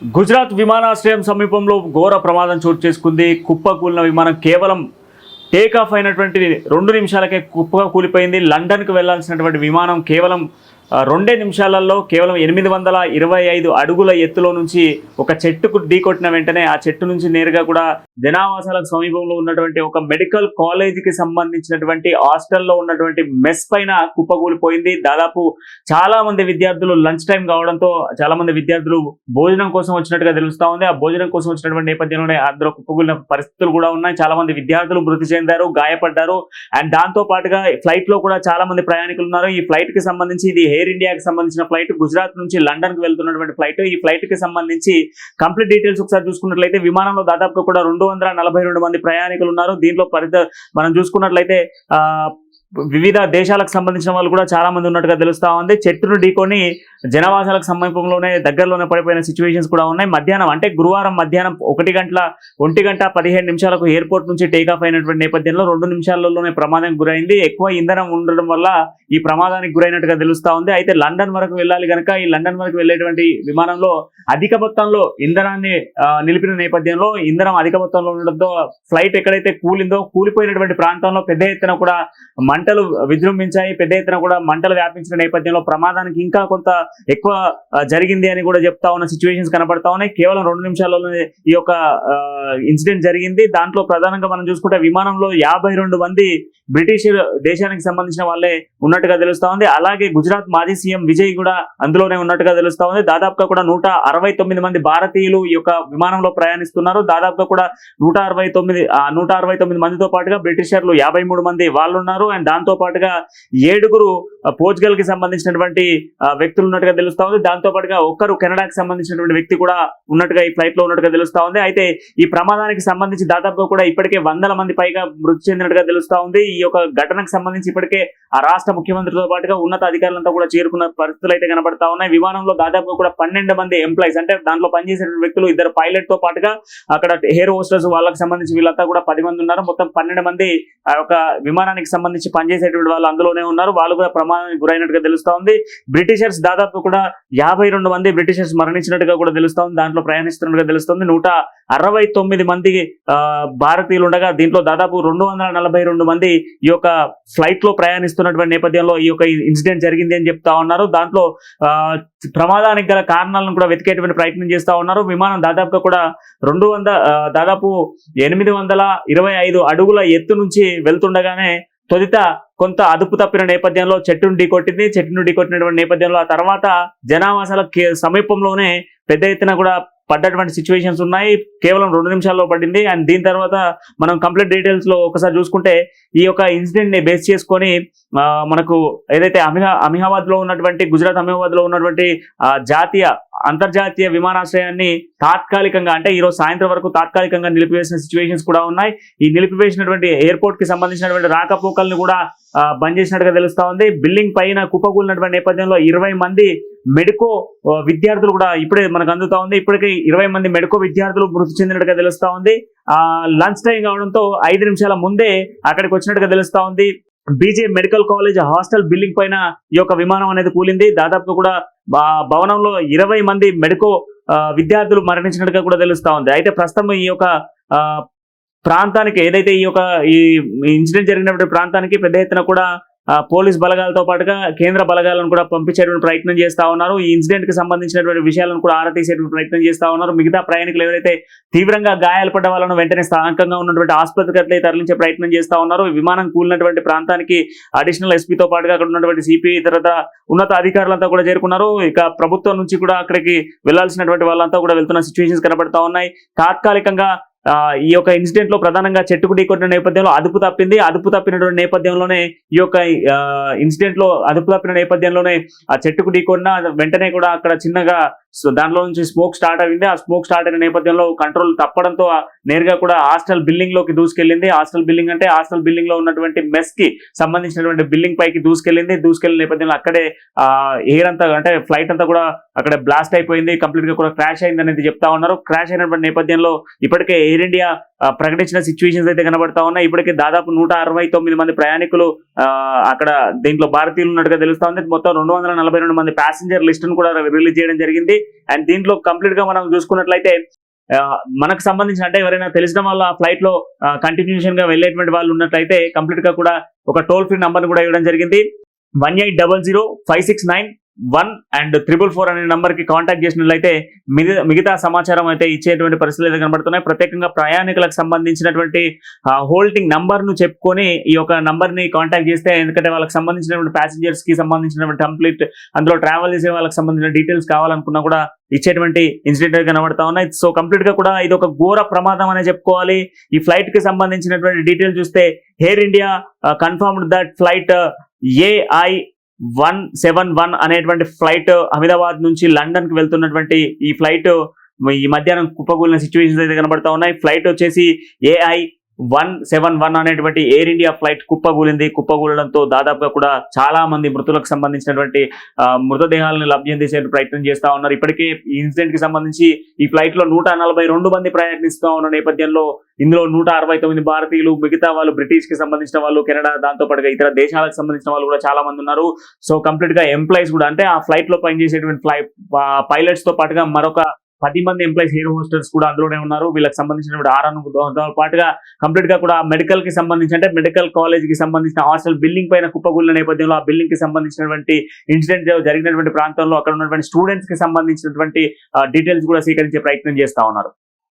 గుజరాత్ విమానాశ్రయం సమీపంలో ఘోర ప్రమాదం చోటు చేసుకుంది. కుప్పకూలిన విమానం కేవలం టేక్ ఆఫ్ అయినటువంటి రెండు నిమిషాలకే కుప్పగా కూలిపోయింది లండన్కు వెళ్ళాల్సినటువంటి విమానం కేవలం రెండే నిమిషాలలో కేవలం ఎనిమిది వందల ఇరవై ఐదు అడుగుల ఎత్తులో నుంచి ఒక చెట్టుకు ఢీకొట్టిన వెంటనే ఆ చెట్టు నుంచి నేరుగా కూడా జనావాసాలకు సమీపంలో ఉన్నటువంటి ఒక మెడికల్ కాలేజీకి సంబంధించినటువంటి హాస్టల్లో ఉన్నటువంటి మెస్ పైన కుప్పకూలిపోయింది. దాదాపు చాలా మంది విద్యార్థులు లంచ్ టైం కావడంతో చాలా మంది విద్యార్థులు భోజనం కోసం వచ్చినట్టుగా తెలుస్తా ఉంది. ఆ భోజనం కోసం వచ్చినటువంటి నేపథ్యంలోనే అందులో కుప్పగూలిన పరిస్థితులు కూడా ఉన్నాయి. చాలా మంది విద్యార్థులు మృతి చెందారు గాయపడ్డారు. అండ్ దాంతో పాటుగా ఫ్లైట్లో కూడా చాలా మంది ప్రయాణికులు ఉన్నారు. ఈ ఫ్లైట్కి సంబంధించి ఇది ఎయిర్ ఇండియాకి సంబంధించిన ఫ్లైట్ గుజరాత్ నుంచి లండన్కి వెళ్తున్నటువంటి ఫ్లైట్ ఈ ఫ్లైట్కి సంబంధించి కంప్లీట్ డీటెయిల్స్ ఒకసారి చూసుకున్నట్లయితే విమానంలో దాదాపుగా కూడా రెండు వందల నలభై రెండు మంది ప్రయాణికులు ఉన్నారు. దీంట్లో పరిధ మనం చూసుకున్నట్లయితే ఆ వివిధ దేశాలకు సంబంధించిన వాళ్ళు కూడా చాలా మంది ఉన్నట్టుగా తెలుస్తా ఉంది. చెట్టును ఢీకొని జనవాసాలకు సమీపంలోనే దగ్గరలోనే పడిపోయిన సిచ్యువేషన్స్ కూడా ఉన్నాయి. మధ్యాహ్నం అంటే గురువారం మధ్యాహ్నం ఒకటి గంటల ఒంటి గంట పదిహేను నిమిషాలకు ఎయిర్పోర్ట్ నుంచి టేక్ ఆఫ్ అయినటువంటి నేపథ్యంలో రెండు నిమిషాలలోనే ప్రమాదం గురైంది. ఎక్కువ ఇంధనం ఉండడం వల్ల ఈ ప్రమాదానికి గురైనట్టుగా తెలుస్తా ఉంది. అయితే లండన్ వరకు వెళ్ళాలి కనుక ఈ లండన్ వరకు వెళ్ళేటువంటి విమానంలో అధిక మొత్తంలో ఇంధనాన్ని నిలిపిన నేపథ్యంలో ఇంధనం అధిక మొత్తంలో ఉండడంతో ఫ్లైట్ ఎక్కడైతే కూలిందో కూలిపోయినటువంటి ప్రాంతంలో పెద్ద ఎత్తున కూడా మంటలు విజృంభించాయి. పెద్ద ఎత్తున కూడా మంటలు వ్యాపించిన నేపథ్యంలో ప్రమాదానికి ఇంకా కొంత ఎక్కువ జరిగింది అని కూడా చెప్తా ఉన్న సిచ్యువేషన్స్ కనబడతా ఉన్నాయి. కేవలం రెండు నిమిషాల్లోనే ఈ యొక్క ఇన్సిడెంట్ జరిగింది. దాంట్లో ప్రధానంగా మనం చూసుకుంటే విమానంలో యాభై రెండు మంది బ్రిటిష్ దేశానికి సంబంధించిన వాళ్ళే ఉన్నట్టుగా తెలుస్తా ఉంది. అలాగే గుజరాత్ మాజీ సీఎం విజయ్ కూడా అందులోనే ఉన్నట్టుగా తెలుస్తా ఉంది. దాదాపుగా కూడా నూట అరవై తొమ్మిది మంది భారతీయులు ఈ యొక్క విమానంలో ప్రయాణిస్తున్నారు. దాదాపుగా కూడా నూట అరవై తొమ్మిది నూట అరవై తొమ్మిది మందితో పాటుగా బ్రిటిషర్లు యాభై మూడు మంది వాళ్ళు ఉన్నారు అండ్ దాంతో పాటుగా ఏడుగురు పోర్చుగల్కి సంబంధించినటువంటి వ్యక్తులు ఉన్నట్టుగా తెలుస్తా ఉంది. దాంతో పాటుగా ఒక్కరు కెనడాకి సంబంధించినటువంటి వ్యక్తి కూడా ఉన్నట్టుగా ఈ ఫ్లైట్లో ఉన్నట్టుగా తెలుస్తా ఉంది. అయితే ఈ ప్రమాదానికి సంబంధించి దాదాపుగా కూడా ఇప్పటికే వందల మంది పైగా మృతి చెందినట్టుగా తెలుస్తా ఉంది. ఈ యొక్క ఘటనకు సంబంధించి ఇప్పటికే ఆ రాష్ట్ర ముఖ్యమంత్రితో పాటుగా ఉన్నత అధికారులంతా కూడా చేరుకున్న పరిస్థితులు అయితే కనబడతా ఉన్నాయి. విమానంలో దాదాపుగా కూడా పన్నెండు మంది ఎంప్లాయీస్ అంటే దాంట్లో పనిచేసిన వ్యక్తులు ఇద్దరు పైలట్తో పాటుగా అక్కడ హెయిర్ హోస్టర్స్ వాళ్ళకి సంబంధించి వీళ్ళంతా కూడా పది మంది ఉన్నారు. మొత్తం పన్నెండు మంది ఆ యొక్క విమానానికి సంబంధించి పనిచేసేటువంటి వాళ్ళు అందులోనే ఉన్నారు. వాళ్ళు కూడా ప్రమాదానికి గురైనట్టుగా తెలుస్తా ఉంది. బ్రిటిషర్స్ దాదాపు కూడా యాభై రెండు మంది బ్రిటిషర్స్ మరణించినట్టుగా కూడా తెలుస్తా ఉంది. దాంట్లో ప్రయాణిస్తున్నట్టుగా తెలుస్తుంది నూట అరవై తొమ్మిది మంది భారతీయులు ఉండగా దీంట్లో దాదాపు రెండు వందల నలభై రెండు మంది ఈ యొక్క ఫ్లైట్లో ప్రయాణిస్తున్నటువంటి నేపథ్యంలో ఈ యొక్క ఇన్సిడెంట్ జరిగింది అని చెప్తా ఉన్నారు. దాంట్లో ఆ, ప్రమాదానికి గల కారణాలను కూడా వెతికేటువంటి ప్రయత్నం చేస్తా ఉన్నారు. విమానం దాదాపుగా కూడా రెండు దాదాపు ఎనిమిది వందల ఇరవై ఐదు అడుగుల ఎత్తు నుంచి వెళ్తుండగానే తొలిత కొంత అదుపు తప్పిన నేపథ్యంలో చెట్టును ఢీకొట్టింది చెట్టును ఢీకొట్టినటువంటి నేపథ్యంలో ఆ తర్వాత జనావాసాల కే- సమీపంలోనే పెద్ద ఎత్తున కూడా పడ్డటువంటి సిచ్యువేషన్స్ ఉన్నాయి. కేవలం రెండు నిమిషాల్లో పడింది. అండ్ దీని తర్వాత మనం కంప్లీట్ డీటెయిల్స్లో ఒకసారి చూసుకుంటే ఈ యొక్క ఇన్సిడెంట్ని బేస్ చేసుకొని మనకు ఏదైతే అమిహా అమిహాబాద్లో ఉన్నటువంటి గుజరాత్ అమిహాబాద్లో ఉన్నటువంటి జాతీయ అంతర్జాతీయ విమానాశ్రయాన్ని తాత్కాలికంగా అంటే ఈరోజు సాయంత్రం వరకు తాత్కాలికంగా నిలిపివేసిన సిచ్యువేషన్స్ కూడా ఉన్నాయి. ఈ నిలిపివేసినటువంటి ఎయిర్పోర్ట్కి సంబంధించినటువంటి రాకపోకల్ని కూడా బంద్ చేసినట్టుగా తెలుస్తా ఉంది. బిల్డింగ్ పైన కుప్పకూలినటువంటి నేపథ్యంలో ఇరవై మంది మెడికో విద్యార్థులు కూడా ఇప్పుడే మనకు అందుతా ఉంది. ఇప్పటికే ఇరవై మంది మెడికో విద్యార్థులు మృతి చెందినట్టుగా తెలుస్తా ఉంది. లంచ్ టైం కావడంతో ఐదు నిమిషాల ముందే అక్కడికి వచ్చినట్టుగా తెలుస్తా ఉంది. BJ medical college hostel building పైన ఈ యొక్క విమానం అనేది కూలింది. దాదాపు కూడా భవనంలో ఇరవై మంది మెడికో విద్యార్థులు మరణించినట్టుగా కూడా తెలుస్తా ఉంది. అయితే ప్రస్తుతం ఈ యొక్క ప్రాంతానికి ఏదైతే ఈ యొక్క ఈ ఇన్సిడెంట్ జరిగినటువంటి ప్రాంతానికి పెద్ద ఎత్తున కూడా పోలీస్ బలగాలతో పాటుగా కేంద్ర బలగాలను కూడా పంపించేటువంటి ప్రయత్నం చేస్తా ఉన్నారు. ఈ ఇన్సిడెంట్కి సంబంధించినటువంటి విషయాలను కూడా ఆరా తీసేటువంటి ప్రయత్నం చేస్తా ఉన్నారు. మిగతా ప్రయాణికులు ఎవరైతే తీవ్రంగా గాయాలు పడ్డ వాళ్ళను వెంటనే స్థానికంగా ఉన్నటువంటి ఆసుపత్రికి అట్లే తరలించే ప్రయత్నం చేస్తా ఉన్నారు. విమానం కూలినటువంటి ప్రాంతానికి అడిషనల్ ఎస్పీతో పాటుగా అక్కడ ఉన్నటువంటి సిపి తర్వాత ఉన్నత అధికారులంతా కూడా చేరుకున్నారు. ఇక ప్రభుత్వం నుంచి కూడా అక్కడికి వెళ్ళాల్సినటువంటి వాళ్ళంతా కూడా వెళ్తున్న సిచ్యువేషన్స్ కనబడతా ఉన్నాయి. తాత్కాలికంగా ఈ యొక్క ఇన్సిడెంట్లో ప్రధానంగా చెట్టుకు ఢీకొట్టిన నేపథ్యంలో అదుపు తప్పింది. అదుపు తప్పినటువంటి నేపథ్యంలోనే ఈ యొక్క ఇన్సిడెంట్లో అదుపు తప్పిన నేపథ్యంలోనే ఆ చెట్టుకు ఢీకొన్న వెంటనే కూడా అక్కడ చిన్నగా సో దాంట్లో నుంచి స్మోక్ స్టార్ట్ అయింది. ఆ స్మోక్ స్టార్ట్ అయిన నేపథ్యంలో కంట్రోల్ తప్పడంతో నేరుగా కూడా హాస్టల్ బిల్డింగ్లోకి దూసుకెళ్ళింది. హాస్టల్ బిల్డింగ్ అంటే హాస్టల్ బిల్డింగ్లో ఉన్నటువంటి మెస్కి సంబంధించినటువంటి బిల్డింగ్ పైకి దూసుకెళ్ళింది. దూసుకెళ్ళిన నేపథ్యంలో అక్కడే ఆ ఎయిర్ అంతా అంటే ఫ్లైట్ అంతా కూడా అక్కడ బ్లాస్ట్ అయిపోయింది. కంప్లీట్గా కూడా క్రాష్ అయింది అనేది చెప్తా ఉన్నారు. క్రాష్ అయినటువంటి నేపథ్యంలో ఇప్పటికే ఎయిర్ ఇండియా ప్రకటించిన సిచ్యువేషన్స్ అయితే కనబడతా ఉన్నాయి. ఇప్పటికే దాదాపు నూట అరవై తొమ్మిది మంది ప్రయాణికులు అక్కడ దీంట్లో భారతీయులు ఉన్నట్టుగా తెలుస్తా ఉంది. మొత్తం రెండు వందల నలభై రెండు మంది ప్యాసింజర్ లిస్ట్ను కూడా రిలీజ్ చేయడం జరిగింది. అండ్ దీంట్లో కంప్లీట్గా మనం చూసుకున్నట్లయితే మనకు సంబంధించిన అంటే ఎవరైనా తెలిసిన వాళ్ళ ఫ్లైట్లో కంటిన్యూషన్గా వెళ్ళేటువంటి వాళ్ళు ఉన్నట్లయితే కంప్లీట్గా కూడా ఒక టోల్ ఫ్రీ నంబర్ కూడా ఇవ్వడం జరిగింది. One eight double zero five six nine one and triple four అనే నంబర్కి కాంటాక్ట్ చేసినట్లయితే మిగతా మిగతా సమాచారం అయితే ఇచ్చేటువంటి పరిస్థితులు అయితే కనబడుతున్నాయి. ప్రత్యేకంగా ప్రయాణికులకు సంబంధించినటువంటి హోల్డింగ్ నంబర్ను చెప్పుకొని ఈ యొక్క నంబర్ని కాంటాక్ట్ చేస్తే ఎందుకంటే వాళ్ళకి సంబంధించినటువంటి ప్యాసింజర్స్కి సంబంధించినటువంటి కంప్లీట్ అందులో ట్రావెల్ చేసే వాళ్ళకి సంబంధించిన డీటెయిల్స్ కావాలనుకున్నా కూడా ఇచ్చేటువంటి ఇన్సిడెంట్ కనబడతా ఉన్నాయి. సో కంప్లీట్గా కూడా ఇది ఒక ఘోర ప్రమాదం అనే చెప్పుకోవాలి. ఈ ఫ్లైట్కి సంబంధించినటువంటి డీటెయిల్ చూస్తే Air India confirmed that flight A I one seven అనేటువంటి ఫ్లైట్ అహ్మదాబాద్ నుంచి లండన్కి వెళ్తున్నటువంటి ఈ ఫ్లైట్ ఈ మధ్యాహ్నం కుప్పగూలిన సిచ్యువేషన్స్ అయితే కనబడతా ఉన్నాయి. ఫ్లైట్ వచ్చేసి ఏఐ వన్ సెవెన్ వన్ అనేటువంటి ఎయిర్ ఇండియా ఫ్లైట్ కుప్పగూలింది. కుప్పగూలడంతో దాదాపుగా కూడా చాలా మంది మృతులకు సంబంధించినటువంటి మృతదేహాలను లభ్యం చేసే ప్రయత్నం చేస్తా ఉన్నారు. ఇప్పటికే ఈ ఇన్సిడెంట్కి సంబంధించి ఈ ఫ్లైట్లో నూట నలభై రెండు మంది ప్రయాణిస్తూ ఉన్న నేపథ్యంలో ఇందులో నూట అరవై తొమ్మిది భారతీయులు మిగతా వాళ్ళు బ్రిటిష్కి సంబంధించిన వాళ్ళు కెనడా దాంతో పాటుగా ఇతర దేశాలకు సంబంధించిన వాళ్ళు కూడా చాలా మంది ఉన్నారు. సో కంప్లీట్గా ఎంప్లాయీస్ కూడా అంటే ఆ ఫ్లైట్లో పనిచేసేటువంటి ఫ్లై పైలట్స్తో పాటుగా మరొక పది మంది ఎంప్లాయీస్ హెయిర్ హోస్టల్స్ కూడా అందులోనే ఉన్నారు. వీళ్ళకి సంబంధించిన ఆరాను పాటుగా కంప్లీట్గా కూడా మెడికల్కి సంబంధించి అంటే మెడికల్ కాలేజ్కి సంబంధించిన హాస్టల్ బిల్డింగ్ పైన కుప్పకూలిన నేపథ్యంలో ఆ బిల్డింగ్కి సంబంధించినటువంటి ఇన్సిడెంట్ జరిగినటువంటి ప్రాంతంలో అక్కడ ఉన్నటువంటి స్టూడెంట్స్కి సంబంధించినటువంటి డీటెయిల్స్ కూడా సేకరించే ప్రయత్నం చేస్తా ఉన్నారు.